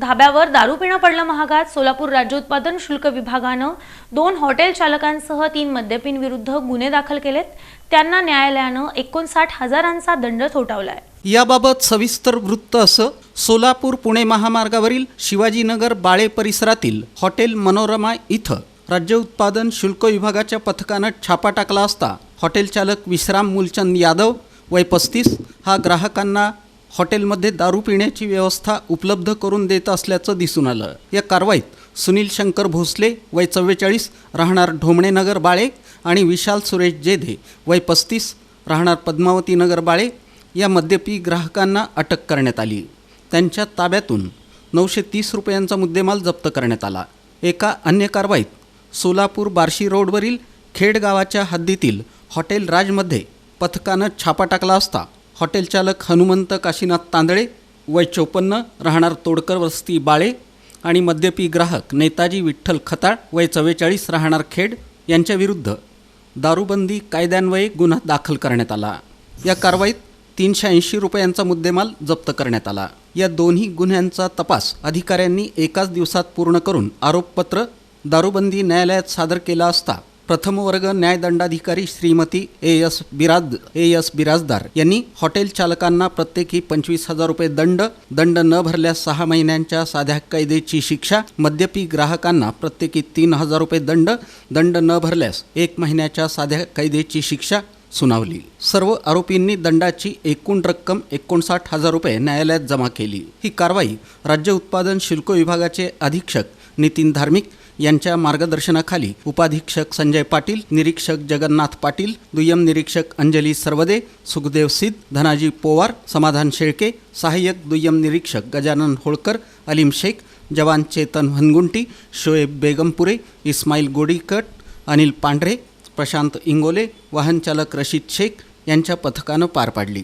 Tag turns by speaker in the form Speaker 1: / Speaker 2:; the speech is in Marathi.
Speaker 1: धाब्यावर दारू पिणं पडलं महागात. सोलापूर राज्य उत्पादन शुल्क विभागानं दोन हॉटेल चालकांसह तीन मद्यपीन विरुद्ध गुन्हे दाखल केलेत. त्यांना न्यायालयानं एकोणसाठ हजारांचा दंड ठोठावलाय.
Speaker 2: याबाबत सविस्तर वृत्त असं सोलापूर पुणे महामार्गावरील शिवाजीनगर बाळे परिसरातील हॉटेल मनोरमा इथं राज्य उत्पादन शुल्क विभागाच्या पथकानं छापा टाकला असता हॉटेल चालक विश्राम मूलचंद यादव वय पस्तीस हा ग्राहकांना हॉटेलमध्ये दारू पिण्याची व्यवस्था उपलब्ध करून देत असल्याचं दिसून आलं. या कारवाईत सुनील शंकर भोसले वय चव्वेचाळीस राहणार ढोमणेनगर बाळे आणि विशाल सुरेश जेधे वय पस्तीस राहणार पद्मावती नगर बाळे या मद्यपी ग्राहकांना अटक करण्यात आली. त्यांच्या ताब्यातून नऊशे तीस रुपयांचा मुद्देमाल जप्त करण्यात आला. एका अन्य कारवाईत सोलापूर बार्शी रोडवरील खेड गावाच्या हद्दीतील हॉटेल राजमध्ये पथकानं छापा टाकला असता हॉटेल चालक हनुमंत काशीनाथ तांदळे वय चोपन्न राहणार तोडकर वस्ती बाळे आणि मद्यपी ग्राहक नेताजी विठ्ठल खताळ वय चव्वेचाळीस राहणार खेड यांच्याविरुद्ध दारूबंदी कायद्यान्वये गुन्हा दाखल करण्यात आला. या कारवाईत तीनशे ऐंशी रुपयांचा मुद्देमाल जप्त करण्यात आला. या दोन्ही गुन्ह्यांचा तपास अधिकाऱ्यांनी एकाच दिवसात पूर्ण करून आरोपपत्र दारूबंदी न्यायालयात सादर केला असता प्रथम वर्ग न्यायदंडाधिकारी श्रीमती ए एस बिराद ए एस बिराजदार यांनी हॉटेल चालकांना प्रत्येकी पंचवीस हजार रुपये दंड दंड न भरल्यास सहा महिन्यांच्या साध्या कैदेची शिक्षा मद्यपी ग्राहकांना प्रत्येकी तीन हजार रुपये दंड दंड न भरल्यास एक महिन्याच्या साध्या कैदेची शिक्षा सुनावली. सर्व आरोपींनी दंडाची एकूण रक्कम एकोणसाठ हजार रुपये न्यायालयात जमा केली. ही कारवाई राज्य उत्पादन शुल्क विभागाचे अधीक्षक नितीन धार्मिक यांच्या मार्गदर्शनाखाली उपाधीक्षक संजय पाटील निरीक्षक जगन्नाथ पाटील दुय्यम निरीक्षक अंजली सरवदे सुखदेव सिद्ध धनाजी पोवार समाधान शेळके सहाय्यक दुय्यम निरीक्षक गजानन होळकर अलीम शेख जवान चेतन हनगुंटी शोएब बेगमपुरे इस्माईल गोडीकट अनिल पांढरे प्रशांत इंगोले वाहनचालक रशीद शेख यांच्या पथकानं पार पाडली.